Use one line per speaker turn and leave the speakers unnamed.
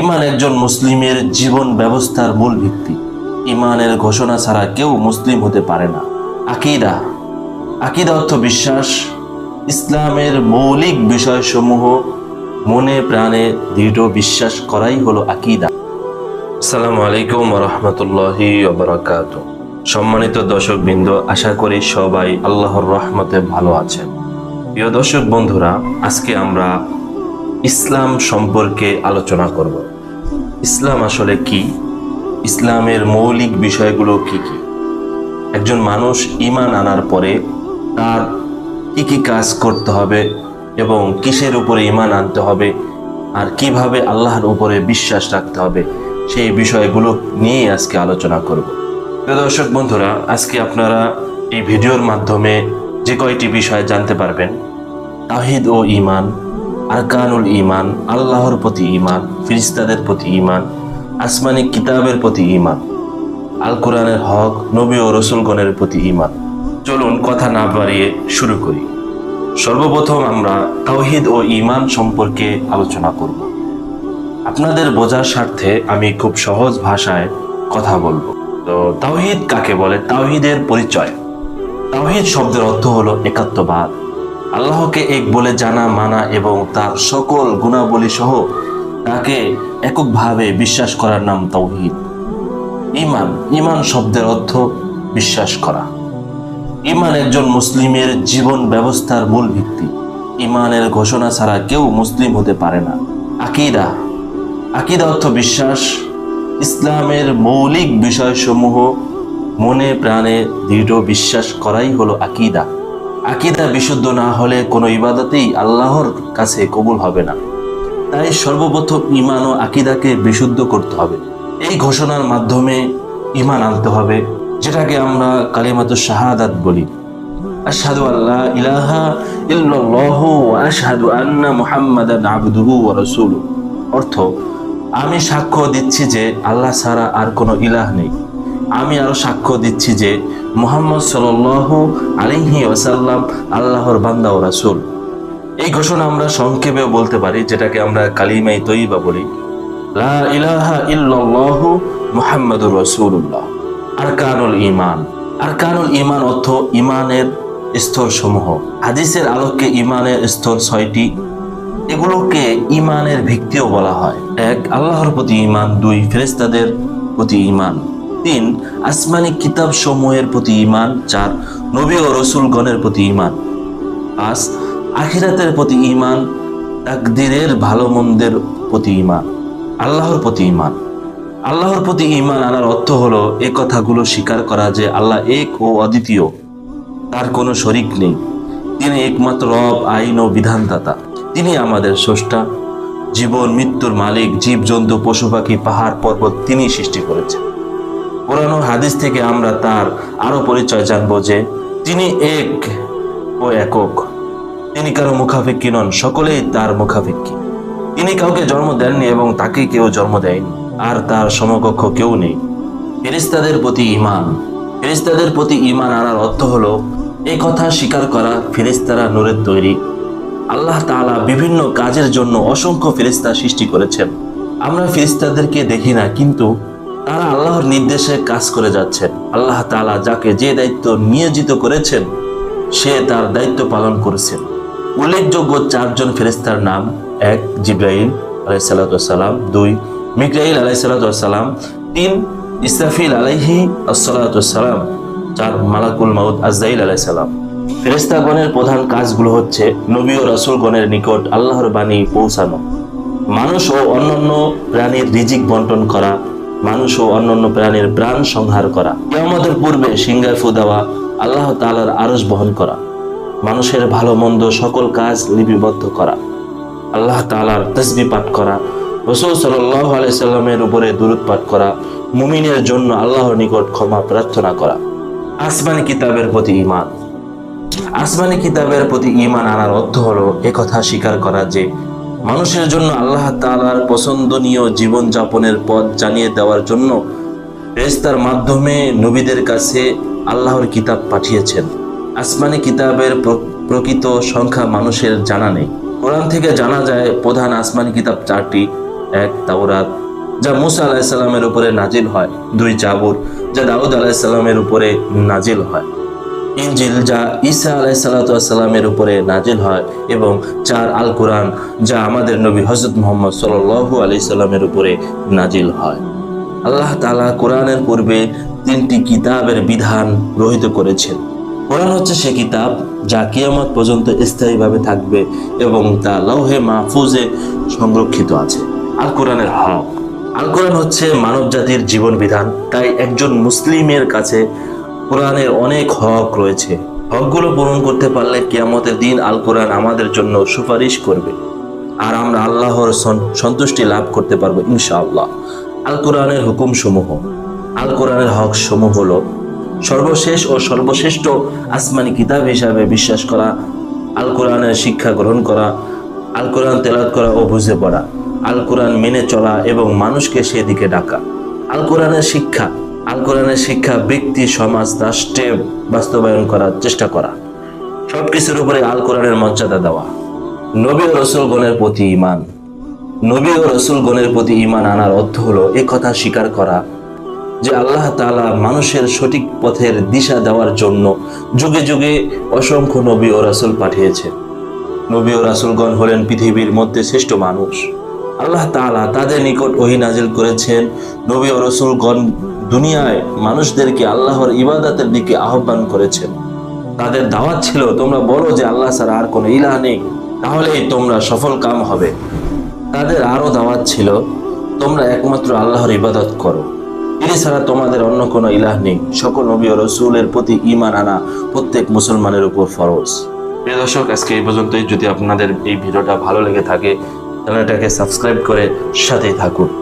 ইমান একজন মুসলিমের জীবন ব্যবস্থার মূল ভিত্তি। ইমানের ঘোষণা ছাড়া কেউ মুসলিম হতে পারে না। আকিদা। আকিদা অর্থ বিশ্বাস। ইসলামের মৌলিক বিষয়সমূহ মনে প্রাণে দৃঢ় বিশ্বাস করাই হলো আকিদা। আসসালামু আলাইকুম রহমতুল্লাহি ওবরাকাত। সম্মানিত দর্শক বৃন্দ আশা করি সবাই আল্লাহর রহমতে ভালো আছেন। প্রিয় দর্শক বন্ধুরা, আজকে আমরা ইসলাম সম্পর্কে আলোচনা করব। ইসলাম আসলে কি? ইসলামের মৌলিক বিষয়গুলো কি কি? একজন মানুষ ইমান আনার পরে তার কি কি কাজ করতে হবে এবং কিসের উপরে ইমান আনতে হবে আর কীভাবে আল্লাহর উপরে বিশ্বাস রাখতে হবে সেই বিষয়গুলো নিয়ে আজকে আলোচনা করব। প্রিয় দর্শক বন্ধুরা, আজকে আপনারা এই ভিডিওর মাধ্যমে যে কয়টি বিষয় জানতে পারবেন তাহিদ ও ইমান আরকানুল ইমান আল্লাহর প্রতি ইমান ফিরিস্তাদের প্রতি ইমান আসমানি কিতাবের প্রতি ইমান আল কোরআনের হক, নবী ও রসুলগণের প্রতি ইমান চলুন কথা না বাড়িয়ে শুরু করি। সর্বপ্রথম আমরা তাওহিদ ও ইমান সম্পর্কে আলোচনা করব। আপনাদের বোঝার স্বার্থে আমি খুব সহজ ভাষায় কথা বলব। তো তাওহিদ কাকে বলে? তাওহিদের পরিচয়। তাওহিদ শব্দের অর্থ হলো একাত্মবাদ। আল্লাহকে এক বলে জানা, মানা এবং তার সকল গুণাবলী সহ তাকে এককভাবে বিশ্বাস করার নাম তাওহিদ। ইমান ইমান শব্দের অর্থ বিশ্বাস করা। ইমান একজন মুসলিমের জীবন ব্যবস্থার মূল ভিত্তি। ইমানের ঘোষণা ছাড়া কেউ মুসলিম হতে পারে না। আকিদা আকিদা অর্থ বিশ্বাস। ইসলামের মৌলিক বিষয়সমূহ মনে প্রাণে দৃঢ় বিশ্বাস করাই হলো আকিদা। আকিদা বিশুদ্ধ না হলে কোনো ইবাদতেই আল্লাহর কাছে কবুল হবে না। তাই সর্বপ্রথম ইমান ও আকিদাকে বিশুদ্ধ করতে হবে। এই ঘোষণার মাধ্যমে ইমান আনতে হবে, যেটাকে আমরা কালিমাতুর শাহাদাত বলি। আশহাদু আল্লাহ ইলাহা ইল্লাল্লাহু ওয়া আশহাদু আন্না মুহাম্মাদান আবদুহু ওয়া অর্থ, আমি সাক্ষ্য দিচ্ছি যে আল্লাহ ছাড়া আর কোনো ইলাহ নেই। আমি আরও সাক্ষ্য দিচ্ছি যে মুহাম্মদ সাল্লাল্লাহু আলিহি ওয়াসাল্লাম, আল্লাহর বান্দা ও রাসূল। এই ঘোষণা আমরা সংক্ষেপে বলতে পারি, যেটাকে আমরা কালিমাই তৈবা বলি। লা আরকানুল আরকানুল অর্থ ঈমানের স্তর ছয়টি। এগুলোকে ঈমানের ভিত্তিও বলা হয়। এক, আল্লাহর প্রতি ঈমান। দুই, ফেরেশতাদের প্রতি ঈমান। তিন আসমানি কিতাব সমূহের প্রতি ঈমান চার নবী ও রসুলগণের প্রতি ঈমান। পাঁচ আখিরাতের প্রতি ঈমান, তাকদিরের ভালো মন্দের প্রতি ঈমান, আল্লাহর প্রতি ঈমান। আল্লাহর প্রতি ঈমান আনার অর্থ হলো এ কথাগুলো স্বীকার করা যে আল্লাহ এক ও অদ্বিতীয়, তার কোনো শরিক নেই। তিনি একমাত্র রব, আইন ও বিধানদাতা। তিনি আমাদের স্রষ্টা, জীবন, মৃত্যুর মালিক, জীবজন্তু, পশু পাখি, পাহাড়, পর্বত তিনি সৃষ্টি করেছেন। পুরানো হাদিস থেকে আমরা তার আরও পরিচয় জানব যে তিনি এক ও একক। তিনি কারও মুখাফিক্কি নন, সকলেই তার মুখাফিক্কি তিনি কাউকে জন্ম দেননি এবং তাকে কেউ জন্ম দেয়নি, আর তার সমকক্ষ কেউ নেই। ফেরিস্তাদের প্রতি ইমান ফেরিস্তাদের প্রতি ইমান আনার অর্থ হলো এই কথা স্বীকার করা ফেরিস্তারা নূরের তৈরি। আল্লাহ তাআলা বিভিন্ন কাজের জন্য অসংখ্য ফেরিস্তা সৃষ্টি করেছেন। আমরা ফেরিস্তাদেরকে দেখি না, কিন্তু তারা আল্লাহর নির্দেশে কাজ করে যাচ্ছেন। আল্লাহ তাআলা যাকে যে দায়িত্ব নিয়োজিত করেছেন, সে তার দায়িত্ব পালন করেছেন। উল্লেখযোগ্য চারজন ফেরেস্তার নাম, এক জিব্রাইল আলাইসালাম দুই মিকরাইল আলাইসালাম তিন ইসরাফিল আলাইহি আসসালাম চার মালাকুল মাউদ আজাইল আলাইসালাম ফেরেস্তাগণের প্রধান কাজগুলো হচ্ছে নবী ও রাসূলগণের নিকট আল্লাহর বাণী পৌঁছানো। মানুষ ও অন্যান্য প্রাণীর রিজিক বন্টন করা মানুষ ও অন্যান্য প্রাণীর প্রাণ সংহার করা। আমাদের পূর্বে সিঙ্গার ফু দেওয়া, আল্লাহ তাআলার আরশ বহন করা। মানুষের ভালো মন্দ সকল কাজ লিপিবদ্ধ করা। আল্লাহ তাআলার তসবি পাঠ করা। রসুল সাল্লাহ আলাইসাল্লামের উপরে দূরত পাঠ করা। মুমিনের জন্য আল্লাহর নিকট ক্ষমা প্রার্থনা করা। আসমানি কিতাবের প্রতি ঈমান। আসমানি কিতাবের প্রতি ঈমান আনার অর্থ হলো কথা স্বীকার করা যে মানুষের জন্য আল্লাহ তাআলার পছন্দনীয় জীবন যাপনের পথ জানিয়ে দেওয়ার জন্য রেস্তার মাধ্যমে নবীদের কাছে আল্লাহর কিতাব পাঠিয়েছেন। আসমানি কিতাবের প্রকৃত সংখ্যা মানুষের জানা নেই। কোরআন থেকে জানা যায়, প্রধান আসমানি কিতাব চারটি। এক, তাওরাত, যা মুসা আলাহিসাল্লামের উপরে নাজিল হয়। দুই, জাবুর, যা দাউদ আলাহিসাল্লামের উপরে নাজিল হয়। ইনজিল যা ঈসা আলাইসাল্লামের উপরে নাজিল হয় এবং চার আল কোরআন যা আমাদের নবী হজরত মোহাম্মদ সাল্লু আলি সাল্লামের উপরে নাজিল হয়। আল্লাহ তাআলা কোরআনের পূর্বে তিনটি কিতাবের বিধান রহিত করেছেন। কোরআন হচ্ছে সে কিতাব যা কিয়ামত পর্যন্ত স্থায়ীভাবে থাকবে এবং তা লৌহে মাহফুজে সংরক্ষিত আছে। আল কোরআনের হক আল কোরআন হচ্ছে মানব জাতির জীবন বিধান। তাই একজন মুসলিমের কাছে কোরআনের অনেক হক রয়েছে। হকগুলো পূরণ করতে পারলে কিয়ামতের দিন আল কোরআন আমাদের জন্য সুপারিশ করবে। আর আমরা আল্লাহর সন্তুষ্টি লাভ করতে পারব, ইনশাআল্লাহ। আল কোরআনের হুকুম সমূহ আল কোরআনের হক সমূহ হল সর্বশেষ ও সর্বশ্রেষ্ঠ আসমানি কিতাব হিসাবে বিশ্বাস করা আল কোরআনের শিক্ষা গ্রহণ করা আল কোরআন তেলাত করা ও বুঝে পড়া আল কোরআন মেনে চলা এবং মানুষকে সেদিকে ডাকা। আল কোরআনের শিক্ষা আল কোরআনের শিক্ষা, ব্যক্তি, সমাজ, রাষ্ট্রে বাস্তবায়ন করার চেষ্টা করা। সবকিছুর উপরে আল কোরআনের মর্যাদা দেওয়া। নবী ও রসুলগণের প্রতি ইমান নবী ও রসুলগণের প্রতি ইমান আনার অর্থ হলো এ কথা স্বীকার করা যে আল্লাহ তাআলা মানুষের সঠিক পথের দিশা দেওয়ার জন্য যুগে যুগে অসংখ্য নবী ও রাসূল পাঠিয়েছেন। নবী ও রাসুলগণ হলেন পৃথিবীর মধ্যে শ্রেষ্ঠ মানুষ। আল্লাহ তাআলা তাদের নিকট ওহী নাজিল করেছেন। নবী ও রসুলগণ দুনিয়ায় মানুষদেরকে আল্লাহর ইবাদতের দিকে আহ্বান করেছেন। তাদের দাওয়াত ছিল, তোমরা বলো যে আল্লাহ ছাড়া আর কোনো ইলাহ নেই, তাহলেই তোমরা সফল কাম হবে। তাদের আরও দাওয়াত ছিল, তোমরা একমাত্র আল্লাহর ইবাদত করো। তিনি ছাড়া তোমাদের অন্য কোনো ইলাহ নেই। সকল নবী ও রসুলের প্রতি ইমান আনা প্রত্যেক মুসলমানের উপর ফরজ। প্রিয় দর্শক, আজকে এই পর্যন্তই। যদি আপনাদের এই ভিডিওটা ভালো লেগে থাকে চ্যানেলটাকে সাবস্ক্রাইব করে সাথেই থাকুন।